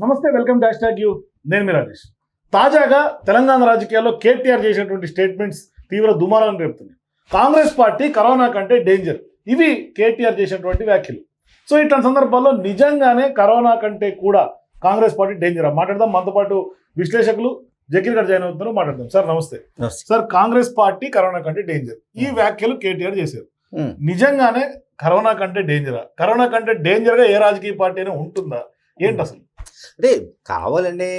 నమస్తే welcome dash tag you. నేను మీ రాజేష్. తాజాగా తెలంగాణ రాజకీయాల్లో కేటీఆర్ చేసినటువంటి స్టేట్మెంట్స్ తీవ్ర దుమారాలను రేపుతున్నాయి. కాంగ్రెస్ పార్టీ కరోనా కంటే డేంజర్. ఇవి కేటీఆర్ చేసినటువంటి వ్యాఖ్యలు. సో ఇట్లాంటి సందర్భాల్లో నిజంగానే కరోనా కంటే కూడా కాంగ్రెస్ పార్టీ డేంజర్? మాట్లాడదాం. మనతో పాటు విశ్లేషకులు జకీర్ గారు జాయిన్ అవుతున్నారు. మాట్లాడదాం. సార్ నమస్తే. సార్ కాంగ్రెస్ పార్టీ కరోనా కంటే డేంజర్. ఈ వ్యాఖ్యలు కేటీఆర్ చేశారు. నిజంగానే కరోనా కంటే డేంజరా? కరోనా కంటే డేంజర్గా ఏ రాజకీయ పార్టీ అయినా ఉంటుందా? ఏంటి అసలు? అంటే కావాలని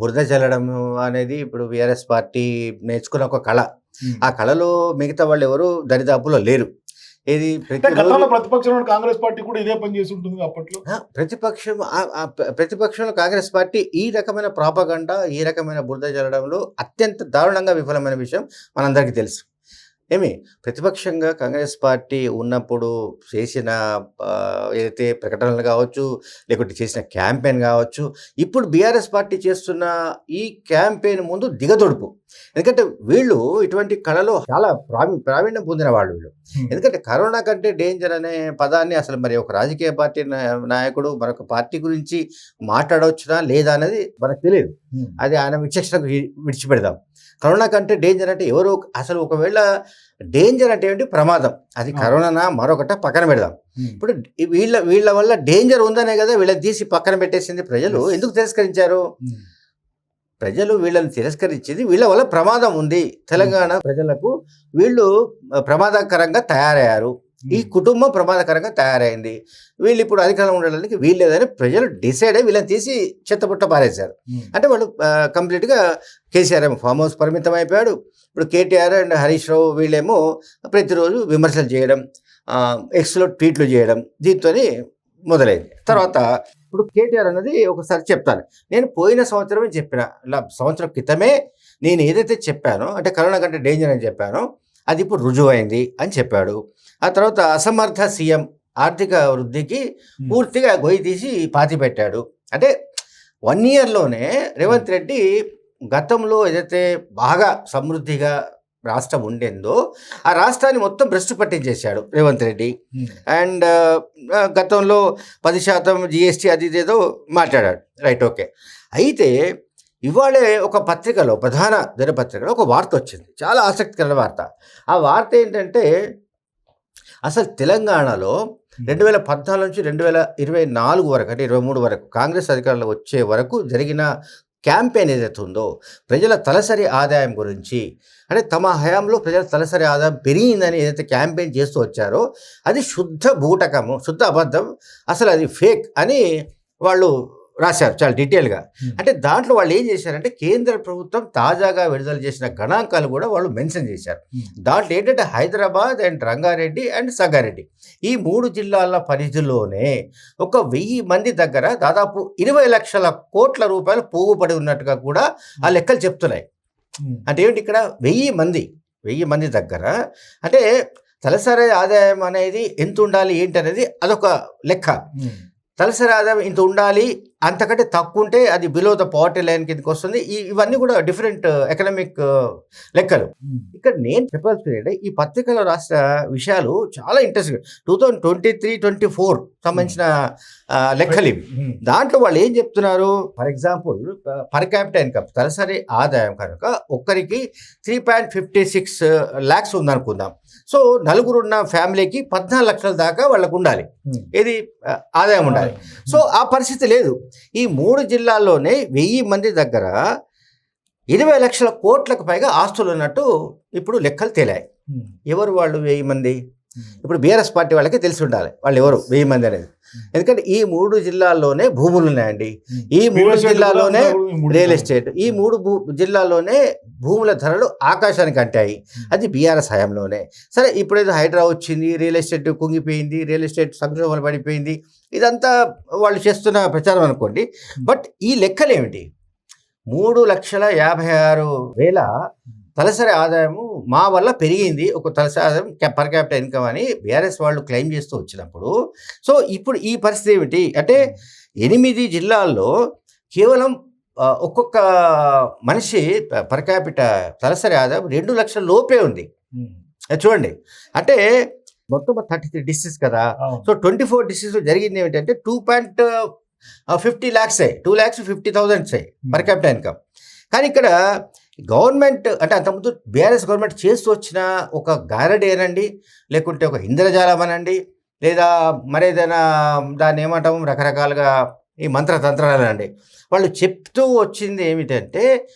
బురద చల్లడం అనేది ఇప్పుడు బీఆర్ఎస్ పార్టీ నేర్చుకున్న ఒక కళ. ఆ కళలో మిగతా వాళ్ళు ఎవరు దరిదాపులో లేరు. ఏది ప్రతిపక్షంలో కాంగ్రెస్ పార్టీ కూడా ఇదే పని చేసి ఉంటుంది అప్పట్లో. ప్రతిపక్షం ప్రతిపక్షంలో కాంగ్రెస్ పార్టీ ఈ రకమైన ప్రాపగండ ఈ రకమైన బురద చల్లడంలో అత్యంత దారుణంగా విఫలమైన విషయం మనందరికీ తెలుసు. ఏమి? ప్రతిపక్షంగా కాంగ్రెస్ పార్టీ ఉన్నప్పుడు చేసిన ఏదైతే ప్రకటనలు కావచ్చు లేకుంటే చేసిన క్యాంపెయిన్ కావచ్చు ఇప్పుడు బీఆర్ఎస్ పార్టీ చేస్తున్న ఈ క్యాంపెయిన్ ముందు దిగదొడుపు. ఎందుకంటే వీళ్ళు ఇటువంటి కళలో చాలా ప్రావీ ప్రావీణ్యం పొందిన వాళ్ళు వీళ్ళు. ఎందుకంటే కరోనా కంటే డేంజర్ అనే పదాన్ని అసలు మరి ఒక రాజకీయ పార్టీ నాయకుడు మరొక పార్టీ గురించి మాట్లాడవచ్చునా లేదా అనేది మనకు తెలియదు. అది ఆయన విచక్షణకు విడిచిపెడదాం. కరోనా కంటే డేంజర్ అంటే ఎవరు అసలు ఒకవేళ డేంజర్ అంటే ఏంటి? ప్రమాదం. అది. కరోనా మరొకట పక్కన పెడదాం. ఇప్పుడు వీళ్ళ వీళ్ళ వల్ల డేంజర్ ఉందనే కదా వీళ్ళని తీసి పక్కన పెట్టేసింది ప్రజలు. ఎందుకు తిరస్కరించారు? ప్రజలు వీళ్ళని తిరస్కరించింది. వీళ్ళ వల్ల ప్రమాదం ఉంది. తెలంగాణ ప్రజలకు వీళ్ళు ప్రమాదకరంగా తయారయ్యారు. ఈ కుటుంబం ప్రమాదకరంగా తయారైంది. వీళ్ళు ఇప్పుడు అధికారంలో ఉండడానికి వీళ్ళేదని ప్రజలు డిసైడ్ అయ్యి వీళ్ళని తీసి చెత్తపుట్ట పారేశారు. అంటే వాళ్ళు కంప్లీట్గా కేసీఆర్ ఏమో ఫామ్ హౌస్ పరిమితం అయిపోయాడు. ఇప్పుడు కేటీఆర్ అండ్ హరీష్ రావు వీళ్ళేమో ప్రతిరోజు విమర్శలు చేయడం ఎక్స్లో ట్వీట్లు చేయడం దీంతో మొదలైంది. తర్వాత ఇప్పుడు కేటీఆర్ అన్నది ఒకసారి చెప్తాను. నేను పోయిన సంవత్సరమే చెప్పిన ఇలా సంవత్సరం క్రితమే నేను ఏదైతే చెప్పానో అంటే కరోనా కంటే డేంజర్ అని చెప్పానో అది ఇప్పుడు రుజువైంది అని చెప్పాడు. ఆ తర్వాత అసమర్థ సీఎం ఆర్థిక వృద్ధికి పూర్తిగా గొయ్యి తీసి పాతి పెట్టాడు. అంటే వన్ ఇయర్లోనే రేవంత్ రెడ్డి గతంలో ఏదైతే బాగా సమృద్ధిగా రాష్ట్రం ఉండేందో ఆ రాష్ట్రాన్ని మొత్తం భ్రష్టు పట్టించేశాడు రేవంత్ రెడ్డి. అండ్ గతంలో పది శాతం జిఎస్టీ అది ఇదేదో మాట్లాడాడు. Right okay. అయితే ఇవాళే ఒక పత్రికలో ప్రధాన దినపత్రికలో ఒక వార్త వచ్చింది. చాలా ఆసక్తికరమైన వార్త. ఆ వార్త ఏంటంటే అసలు తెలంగాణలో రెండు వేల పద్నాలుగు నుంచి రెండు వేల ఇరవై నాలుగు వరకు అంటే ఇరవై మూడు వరకు కాంగ్రెస్ అధికారంలో వచ్చే వరకు జరిగిన క్యాంపెయిన్ ఏదైతే ఉందో ప్రజల తలసరి ఆదాయం గురించి అంటే తమ హయాంలో ప్రజల తలసరి ఆదాయం పెరిగిందని ఏదైతే క్యాంపెయిన్ చేస్తూ వచ్చారో అది శుద్ధ బూటకము శుద్ధ అబద్ధం అసలు అది ఫేక్ అని వాళ్ళు రాశారు చాలా డీటెయిల్గా. అంటే దాంట్లో వాళ్ళు ఏం చేశారంటే కేంద్ర ప్రభుత్వం తాజాగా విడుదల చేసిన గణాంకాలు కూడా వాళ్ళు మెన్షన్ చేశారు. దాంట్లో ఏంటంటే హైదరాబాద్ అండ్ రంగారెడ్డి అండ్ సంగారెడ్డి. ఈ మూడు జిల్లాల పరిధిలోనే ఒక వెయ్యి మంది దగ్గర దాదాపు ఇరవై లక్షల కోట్ల రూపాయలు పోగుపడి ఉన్నట్టుగా కూడా ఆ లెక్కలు చెప్తున్నాయి. అంటే ఏంటి ఇక్కడ? వెయ్యి మంది వెయ్యి మంది దగ్గర. అంటే తలసరి ఆదాయం అనేది ఎంత ఉండాలి ఏంటి అనేది అదొక లెక్క. తలసరి ఆదాయం ఇంత ఉండాలి అంతకంటే తక్కువ ఉంటే అది బిలో ద పావర్టీ లైన్ కిందకి వస్తుంది. ఇవన్నీ కూడా డిఫరెంట్ ఎకనామిక్ లెక్కలు. ఇక్కడ నేను చెప్పాల్సింది ఏంటంటే ఈ పత్రికలో రాసిన విషయాలు చాలా interesting two thousand twenty three twenty four సంబంధించిన ఆ, లెక్కలు ఇవి. దాంట్లో వాళ్ళు ఏం చెప్తున్నారు? For example per capita income తలసరి ఆదాయం కనుక ఒక్కరికి three point fifty six lakhs ఉందనుకుందాం. సో నలుగురున్న ఫ్యామిలీకి పద్నాలుగు లక్షల దాకా వాళ్ళకు ఉండాలి. ఆ, ఆదాయం ఉండాలి. సో ఆ పరిస్థితి లేదు. ఈ మూడు జిల్లాల్లోనే వెయ్యి మంది దగ్గర ఇరవై లక్షల కోట్లకు పైగా ఆస్తులు ఉన్నట్టు ఇప్పుడు లెక్కలు తేలాయి. ఎవరు వాళ్ళు వెయ్యి మంది? ఇప్పుడు బీఆర్ఎస్ పార్టీ వాళ్ళకి తెలిసి ఉండాలి. వాళ్ళు ఎవరు? వెయ్యి మంది అనేది. ఎందుకంటే ఈ మూడు జిల్లాల్లోనే భూములు ఉన్నాయండి. ఈ మూడు జిల్లాల్లోనే రియల్ ఎస్టేట్. ఈ మూడు భూ జిల్లాల్లోనే భూముల ధరలు ఆకాశానికి అంటాయి. అది బీఆర్ఎస్ హయాంలోనే. సరే ఇప్పుడేదో హైడ్రా వచ్చింది రియల్ ఎస్టేట్ కుంగిపోయింది రియల్ ఎస్టేట్ సంక్షోభాలు పడిపోయింది. ఇదంతా వాళ్ళు చేస్తున్న ప్రచారం అనుకోండి. బట్ ఈ లెక్కలు ఏమిటి మూడు లక్షల యాభై ఆరు వేల తలసరి ఆదాయము మా వల్ల పెరిగింది. ఒక తలసరి ఆదాయం పర్ క్యాపిటల్ ఇన్కమ్ అని బీఆర్ఎస్ వాళ్ళు క్లెయిమ్ చేస్తూ వచ్చినప్పుడు. సో ఇప్పుడు ఈ పరిస్థితి ఏమిటి? అంటే ఎనిమిది జిల్లాల్లో కేవలం ఒక్కొక్క మనిషి పర్ క్యాపిటల్ తలసరి ఆదాయం రెండు లక్షల లోపే ఉంది. చూడండి. అంటే మొత్తం థర్టీ త్రీ డిస్ట్రిక్ట్స్ కదా సో ట్వంటీ ఫోర్ డిస్ట్రిక్ట్స్ జరిగింది ఏమిటంటే టూ పాయింట్ ఫిఫ్టీ ల్యాక్సే. టూ ల్యాక్స్ ఫిఫ్టీ థౌజండ్సే పర్ క్యాపిటల్ ఇన్కమ్ కానీ ఇక్కడ గవర్నమెంట్ అంటే అంతకుముందు బీఆర్ఎస్ గవర్నమెంట్ చేస్తూ వచ్చిన ఒక గారడీ అనండి లేకుంటే ఒక ఇంద్రజాలం అనండి లేదా మరేదైనా దాన్ని ఏమంటాము రకరకాలుగా ఈ మంత్రతంత్రాలు అనండి. వాళ్ళు చెప్తూ వచ్చింది ఏమిటంటే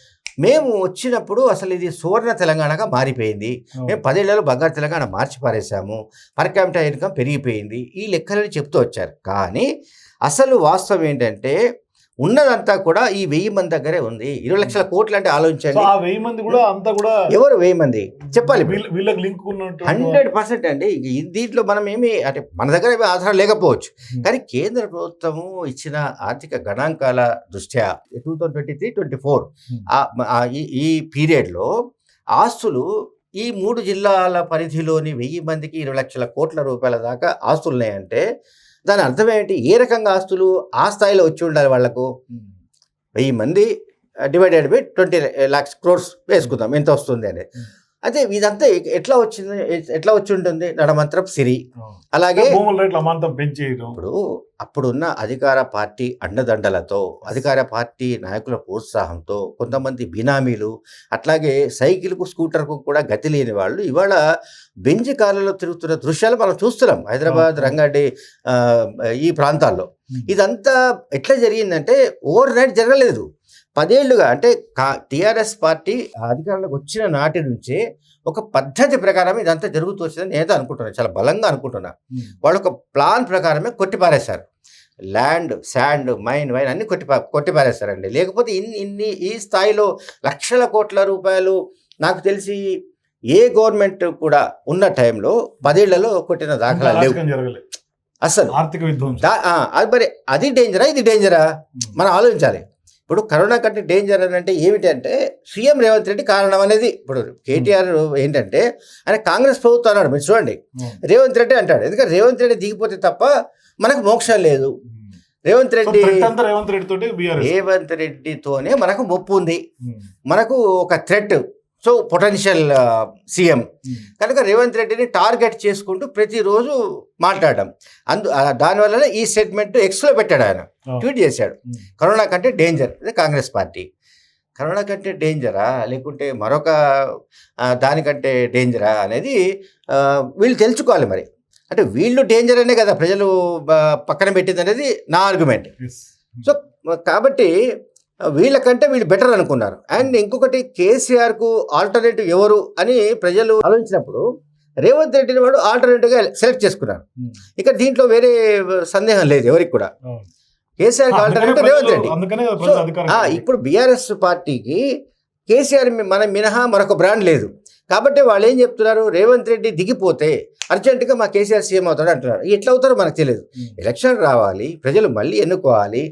మేము వచ్చినప్పుడు అసలు ఇది సువర్ణ తెలంగాణగా మారిపోయింది. మేము పదేళ్ళలో బంగారు తెలంగాణ మార్చి పారేశాము. పర్ క్యాపిటల్ ఇన్కమ్ పెరిగిపోయింది. ఈ లెక్కలని చెప్తూ వచ్చారు. కానీ అసలు వాస్తవం ఏంటంటే ఉన్నదంతా కూడా ఈ వెయ్యి మంది దగ్గరే ఉంది. ఇరవై లక్షల కోట్లు అంటే ఆలోచించండి. ఆ వెయ్యి మంది కూడా అంతా కూడా ఎవరు వెయ్యి మంది? చెప్పాలి వీళ్ళ- వీళ్ళకి లింక్ ఉన్నట్టు హండ్రెడ్ పర్సెంట్ అండి. దీంట్లో మనం ఏమి అంటే మన దగ్గర ఏమీ ఆధారం లేకపోవచ్చు. Hmm. కానీ కేంద్ర ప్రభుత్వము ఇచ్చిన ఆర్థిక గణాంకాల దృష్ట్యా two thousand twenty three twenty four Hmm. ఈ పీరియడ్లో ఆస్తులు ఈ మూడు జిల్లాల పరిధిలోని వెయ్యి మందికి ఇరవై లక్షల కోట్ల రూపాయల దాకా ఆస్తులు ఉన్నాయంటే దాని అర్థం ఏంటి? ఏ రకంగా ఆస్తులు ఆ స్థాయిలో వచ్చి ఉండాలి వాళ్ళకు? వెయ్యి మంది divided by twenty lakhs crores వేసుకుందాం. ఎంత వస్తుంది అనేది Hmm. అయితే ఇదంతా ఎట్లా వచ్చింది ఎట్లా వచ్చి ఉంటుంది? నడమంత్రం సిరి. అలాగే ఇప్పుడు అప్పుడున్న అధికార పార్టీ అండదండలతో అధికార పార్టీ నాయకుల ప్రోత్సాహంతో కొంతమంది బినామీలు అట్లాగే సైకిల్కు స్కూటర్కు కూడా గతి లేని వాళ్ళు ఇవాళ బెంజ్ కార్లలో తిరుగుతున్న దృశ్యాలు మనం చూస్తున్నాం. హైదరాబాద్. రంగారెడ్డి ఈ ప్రాంతాల్లో. ఇదంతా ఎట్లా జరిగిందంటే ఓవర్ నైట్ జరగలేదు. పదేళ్ళుగా అంటే టిఆర్ఎస్ పార్టీ అధికారంలోకి వచ్చిన నాటి నుంచే ఒక పద్ధతి ప్రకారం ఇదంతా జరుగుతూ వచ్చిందని నేనైతే అనుకుంటున్నాను చాలా బలంగా అనుకుంటున్నా. వాళ్ళు ఒక ప్లాన్ ప్రకారమే కొట్టిపారేశారు. ల్యాండ్ శాండ్ మైన్ వైన్ అన్ని కొట్టి కొట్టిపారేశారండి. లేకపోతే ఇన్ని ఇన్ని ఈ స్థాయిలో లక్షల కోట్ల రూపాయలు నాకు తెలిసి ఏ గవర్నమెంట్ కూడా ఉన్న టైంలో పదేళ్ళలో కొట్టిన దాఖలాలు లేవు. అసలు ఆర్థిక విధ్వంసం. అది మరి అది డేంజరా ఇది డేంజరా? మనం ఆలోచించాలి. ఇప్పుడు కరోనా కంటే డేంజర్ అని అంటే ఏమిటంటే సీఎం రేవంత్ రెడ్డి కారణం అనేది ఇప్పుడు కేటీఆర్ ఏంటంటే ఆయన కాంగ్రెస్ ప్రభుత్వం అన్నాడు మీరు చూడండి. రేవంత్ రెడ్డి అంటాడు. ఎందుకంటే రేవంత్ రెడ్డి దిగిపోతే తప్ప మనకు మోక్షం లేదు. రేవంత్ రెడ్డి రేవంత్ రెడ్డి తోటి బీఆర్ఎస్. రేవంత్ రెడ్డితోనే మనకు ముప్పు ఉంది. మనకు ఒక థ్రెట్ సో పొటెన్షియల్ సీఎం కనుక రేవంత్ రెడ్డిని టార్గెట్ చేసుకుంటూ ప్రతిరోజు మాట్లాడడం. అందు దానివల్లనే ఈ స్టేట్మెంట్ ఎక్స్లో పెట్టాడు ఆయన. ట్వీట్ చేశాడు. కరోనా కంటే డేంజర్ ఇది కాంగ్రెస్ పార్టీ. కరోనా కంటే డేంజరా? లేకుంటే మరొక దానికంటే డేంజరా అనేది వీళ్ళు తెలుసుకోవాలి మరి. అంటే వీళ్ళు డేంజర్ అనే కదా ప్రజలు పక్కన పెట్టింది అనేది నా ఆర్గ్యుమెంట్. సో కాబట్టి వీళ్ళకంటే వీళ్ళు బెటర్ అనుకున్నారు. అండ్ ఇంకొకటి కేసీఆర్కు ఆల్టర్నేటివ్ ఎవరు అని ప్రజలు ఆలోచించినప్పుడు రేవంత్ రెడ్డిని వాడు ఆల్టర్నేటివ్గా సెలెక్ట్ చేసుకున్నారు. ఇక దీంట్లో వేరే సందేహం లేదు ఎవరికి కూడా. కేసీఆర్ ఆల్టర్నేటివ్ రేవంత్ రెడ్డి. ఇప్పుడు బీఆర్ఎస్ పార్టీకి కేసీఆర్ మన మినహా మరొక బ్రాండ్ లేదు. కాబట్టి వాళ్ళు ఏం చెప్తున్నారు? రేవంత్ రెడ్డి దిగిపోతే అర్జెంటుగా మా కేసీఆర్ సీఎం అవుతాడు అంటున్నారు. ఎట్లా అవుతారో మనకు తెలియదు. ఎలక్షన్ రావాలి ప్రజలు మళ్ళీ ఎన్నుకోవాలి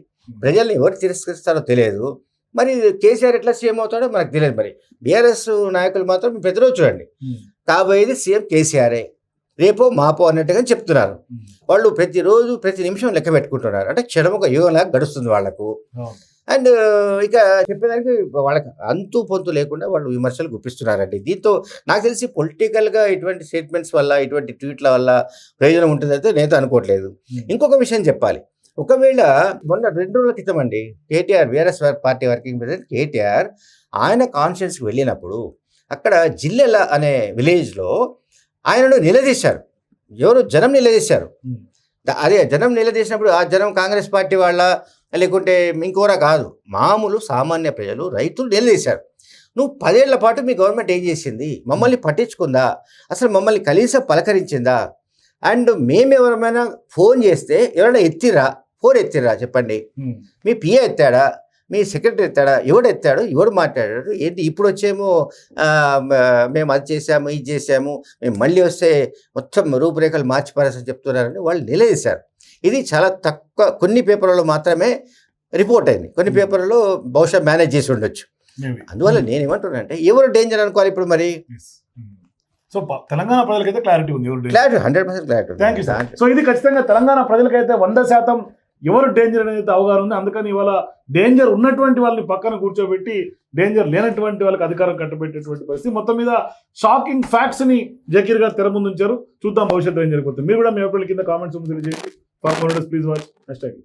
ప్రజల్ని ఎవరు తిరస్కరిస్తారో తెలియదు. మరి కేసీఆర్ ఎట్లా సీఎం అవుతాడో మనకు తెలియదు మరి. బీఆర్ఎస్ నాయకులు మాత్రం ప్రతిరోజు చూడండి. కాబోయేది సీఎం కేసీఆరే. రేపో మాపో అన్నట్టుగా చెప్తున్నారు. వాళ్ళు ప్రతిరోజు ప్రతి నిమిషం లెక్క పెట్టుకుంటున్నారు. అంటే క్షణముక యుగంలాగా గడుస్తుంది వాళ్ళకు అండ్ ఇక చెప్పేదానికి వాళ్ళకి అంతు పొంతు లేకుండా వాళ్ళు విమర్శలు గుప్పిస్తున్నారండి. దీంతో నాకు తెలిసి పొలిటికల్గా ఇటువంటి స్టేట్మెంట్స్ వల్ల ఇటువంటి ట్వీట్ల వల్ల ప్రయోజనం ఉంటుందైతే నేనైతే అనుకోవట్లేదు. ఇంకొక విషయం చెప్పాలి. ఒకవేళ మొన్న రెండు రోజుల క్రితం అండి KTR BRS party working president KTR ఆయన కాన్ఫరెన్స్కి వెళ్ళినప్పుడు అక్కడ జిల్లెల అనే విలేజ్లో ఆయనను నిలదీశారు. ఎవరు? జనం నిలదీశారు. అదే జనం నిలదీసినప్పుడు ఆ జనం కాంగ్రెస్ పార్టీ వాళ్ళ లేకుంటే ఇంకోరా కాదు. మామూలు సామాన్య ప్రజలు రైతులు నిలదీశారు. నువ్వు పదేళ్ళ పాటు మీ గవర్నమెంట్ ఏం చేసింది? మమ్మల్ని పట్టించుకుందా? అసలు మమ్మల్ని కనీసం పలకరించిందా? అండ్ మేము ఎవరైనా ఫోన్ చేస్తే ఎవరైనా ఎత్తిరా? ఫోన్ ఎత్తిరా చెప్పండి. మీ పిఏ ఎత్తాడా? మీ సెక్రటరీ ఎత్తాడా? ఎవడు ఎత్తాడు? ఎవడు మాట్లాడాడు? ఏంటి ఇప్పుడు వచ్చేమో మేము అది చేసాము ఇది చేసాము మేము మళ్ళీ వస్తే మొత్తం రూపురేఖలు మార్చి పారేసని చెప్తున్నారని వాళ్ళు నిలదీశారు. ఇది చాలా తక్కువ కొన్ని పేపర్లలో మాత్రమే రిపోర్ట్ అయింది. కొన్ని. పేపర్లలో బహుశా మేనేజ్ చేసి ఉండొచ్చు. అందువల్ల నేను ఏమంటున్నానంటే ఎవరు డేంజర్ అనుకోవాలి ఇప్పుడు మరి? సో తెలంగాణ ప్రజలకైతే క్లారిటీ ఉంది. Clarity hundred percent clarity thank you sir so ఇది ఖచ్చితంగా తెలంగాణ ప్రజలకైతే వంద శాతం ఎవరు డేంజర్ అనేది అవగాహన ఉంది. అందుకని ఇవాళ డేంజర్ ఉన్నటువంటి వాళ్ళని పక్కన కూర్చోబెట్టి డేంజర్ లేనటువంటి వాళ్ళకి అధికారం కట్టబెట్టేటువంటి పరిస్థితి. మొత్తం మీద షాకింగ్ ఫ్యాక్ట్స్ని జకీర్ గారు తెర ముందు ఉంచారు. చూద్దాం భవిష్యత్తు ఏం జరిగిపోతుంది మీరు కూడా మీ అభిప్రాయాల కింద కామెంట్స్ తెలియజేయండి. For please watch next time